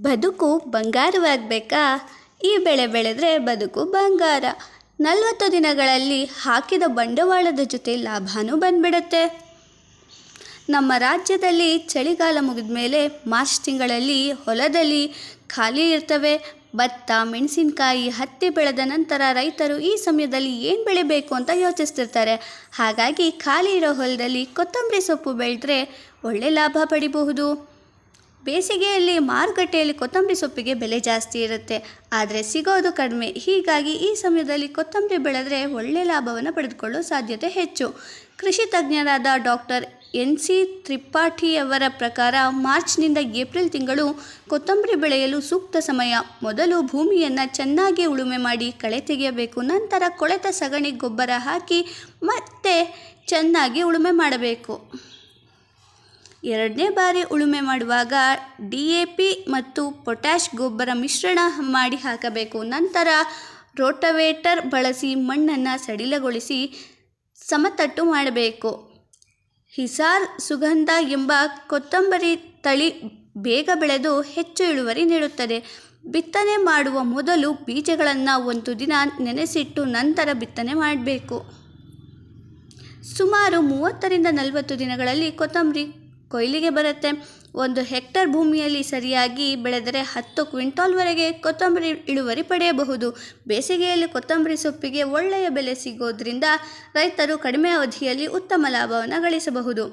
ಬದುಕು ಬಂಗಾರವಾಗಬೇಕಾ? ಈ ಬೆಳೆ ಬೆಳೆದರೆ ಬದುಕು ಬಂಗಾರ. ನಲವತ್ತು ದಿನಗಳಲ್ಲಿ ಹಾಕಿದ ಬಂಡವಾಳದ ಜೊತೆ ಲಾಭನೂ ಬಂದ್ಬಿಡುತ್ತೆ. ನಮ್ಮ ರಾಜ್ಯದಲ್ಲಿ ಚಳಿಗಾಲ ಮುಗಿದ ಮೇಲೆ ಮಾರ್ಚ್ ತಿಂಗಳಲ್ಲಿ ಹೊಲದಲ್ಲಿ ಖಾಲಿ ಇರ್ತವೆ. ಭತ್ತ, ಮೆಣಸಿನಕಾಯಿ, ಹತ್ತಿ ಬೆಳೆದ ನಂತರ ರೈತರು ಈ ಸಮಯದಲ್ಲಿ ಏನು ಬೆಳಿಬೇಕು ಅಂತ ಯೋಚಿಸ್ತಿರ್ತಾರೆ. ಹಾಗಾಗಿ ಖಾಲಿ ಇರೋ ಹೊಲದಲ್ಲಿ ಕೊತ್ತಂಬರಿ ಸೊಪ್ಪು ಬೆಳೆದ್ರೆ ಒಳ್ಳೆ ಲಾಭ ಪಡಿಬಹುದು. ಬೇಸಿಗೆಯಲ್ಲಿ ಮಾರುಕಟ್ಟೆಯಲ್ಲಿ ಕೊತ್ತಂಬರಿ ಸೊಪ್ಪಿಗೆ ಬೆಲೆ ಜಾಸ್ತಿ ಇರುತ್ತೆ. ಆದರೆ ಸಿಗೋದು ಕಡಿಮೆ. ಹೀಗಾಗಿ ಈ ಸಮಯದಲ್ಲಿ ಕೊತ್ತಂಬರಿ ಬೆಳೆದರೆ ಒಳ್ಳೆಯ ಲಾಭವನ್ನು ಪಡೆದುಕೊಳ್ಳೋ ಸಾಧ್ಯತೆ ಹೆಚ್ಚು. ಕೃಷಿ ತಜ್ಞರಾದ ಡಾಕ್ಟರ್ ಎನ್ ಸಿ ತ್ರಿಪಾಠಿಯವರ ಪ್ರಕಾರ ಮಾರ್ಚ್ನಿಂದ ಏಪ್ರಿಲ್ ತಿಂಗಳು ಕೊತ್ತಂಬರಿ ಬೆಳೆಯಲು ಸೂಕ್ತ ಸಮಯ. ಮೊದಲು ಭೂಮಿಯನ್ನು ಚೆನ್ನಾಗಿ ಉಳುಮೆ ಮಾಡಿ ಕಳೆ ತೆಗೆಯಬೇಕು. ನಂತರ ಕೊಳೆತ ಸಗಣಿ ಗೊಬ್ಬರ ಹಾಕಿ ಮತ್ತೆ ಚೆನ್ನಾಗಿ ಉಳುಮೆ ಮಾಡಬೇಕು. ಎರಡನೇ ಬಾರಿ ಉಳುಮೆ ಮಾಡುವಾಗ ಡಿ ಎ ಪಿ ಮತ್ತು ಪೊಟ್ಯಾಷ್ ಗೊಬ್ಬರ ಮಿಶ್ರಣ ಮಾಡಿ ಹಾಕಬೇಕು. ನಂತರ ರೋಟವೇಟರ್ ಬಳಸಿ ಮಣ್ಣನ್ನು ಸಡಿಲಗೊಳಿಸಿ ಸಮತಟ್ಟು ಮಾಡಬೇಕು. ಹಿಸಾರ್ ಸುಗಂಧ ಎಂಬ ಕೊತ್ತಂಬರಿ ತಳಿ ಬೇಗ ಬೆಳೆದು ಹೆಚ್ಚು ಇಳುವರಿ ನೀಡುತ್ತದೆ. ಬಿತ್ತನೆ ಮಾಡುವ ಮೊದಲು ಬೀಜಗಳನ್ನು ಒಂದು ದಿನ ನೆನೆಸಿಟ್ಟು ನಂತರ ಬಿತ್ತನೆ ಮಾಡಬೇಕು. ಸುಮಾರು ಮೂವತ್ತರಿಂದ ನಲವತ್ತು ದಿನಗಳಲ್ಲಿ ಕೊತ್ತಂಬರಿ ಕೊಯ್ಲಿಗೆ ಬರುತ್ತೆ. ಒಂದು ಹೆಕ್ಟರ್ ಭೂಮಿಯಲ್ಲಿ ಸರಿಯಾಗಿ ಬೆಳೆದರೆ ಹತ್ತು ಕ್ವಿಂಟಾಲ್ವರೆಗೆ ಕೊತ್ತಂಬರಿ ಇಳುವರಿ ಪಡೆಯಬಹುದು. ಬೇಸಿಗೆಯಲ್ಲಿ ಕೊತ್ತಂಬರಿ ಸೊಪ್ಪಿಗೆ ಒಳ್ಳೆಯ ಬೆಲೆ ಸಿಗೋದ್ರಿಂದ ರೈತರು ಕಡಿಮೆ ಅವಧಿಯಲ್ಲಿ ಉತ್ತಮ ಲಾಭವನ್ನು ಗಳಿಸಬಹುದು.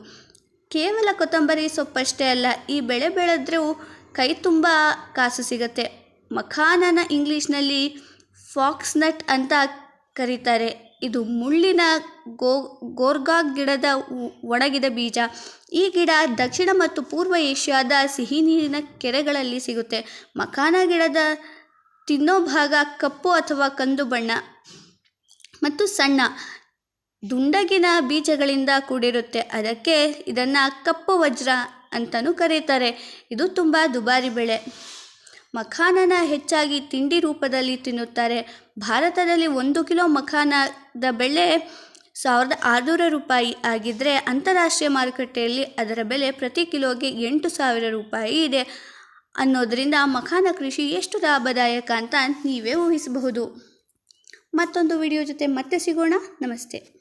ಕೇವಲ ಕೊತ್ತಂಬರಿ ಸೊಪ್ಪಷ್ಟೇ ಅಲ್ಲ, ಈ ಬೆಳೆ ಬೆಳೆದ್ರೂ ಕೈ ತುಂಬ ಕಾಸು ಸಿಗುತ್ತೆ. ಮಖಾನನ ಇಂಗ್ಲೀಷ್ನಲ್ಲಿ ಫಾಕ್ಸ್ನಟ್ ಅಂತ ಕರೀತಾರೆ. ಇದು ಮುಳ್ಳಿನ ಗೋ, ಗೋರ್ಗಾ ಗಿಡದ ಒಣಗಿದ ಬೀಜ. ಈ ಗಿಡ ದಕ್ಷಿಣ ಮತ್ತು ಪೂರ್ವ ಏಷ್ಯಾದ ಸಿಹಿ ನೀರಿನ ಕೆರೆಗಳಲ್ಲಿ ಸಿಗುತ್ತೆ. ಮಖಾನ ಗಿಡದ ತಿನ್ನೋ ಭಾಗ ಕಪ್ಪು ಅಥವಾ ಕಂದು ಬಣ್ಣ ಮತ್ತು ಸಣ್ಣ. ದುಂಡಗಿನ ಬೀಜಗಳಿಂದ ಕೂಡಿರುತ್ತೆ. ಅದಕ್ಕೆ ಇದನ್ನು ಕಪ್ಪು ವಜ್ರ ಅಂತಲೂ ಕರೀತಾರೆ. ಇದು ತುಂಬ ದುಬಾರಿ ಬೆಳೆ. ಮಖಾನನ ಹೆಚ್ಚಾಗಿ ತಿಂಡಿ ರೂಪದಲ್ಲಿ ತಿನ್ನುತ್ತಾರೆ. ಭಾರತದಲ್ಲಿ ಒಂದು ಕಿಲೋ ಮಖಾನದ ಬೆಲೆ ಸಾವಿರದ ಆರುನೂರು ರೂಪಾಯಿ ಆಗಿದ್ದರೆ ಅಂತಾರಾಷ್ಟ್ರೀಯ ಮಾರುಕಟ್ಟೆಯಲ್ಲಿ ಅದರ ಬೆಲೆ ಪ್ರತಿ ಕಿಲೋಗೆ ಎಂಟು ಸಾವಿರ ರೂಪಾಯಿ ಇದೆ. ಅನ್ನೋದರಿಂದ ಮಖಾನ ಕೃಷಿ ಎಷ್ಟು ಲಾಭದಾಯಕ ಅಂತ ನೀವೇ ಊಹಿಸಬಹುದು. ಮತ್ತೊಂದು ವಿಡಿಯೋ ಜೊತೆ ಮತ್ತೆ ಸಿಗೋಣ. ನಮಸ್ತೆ.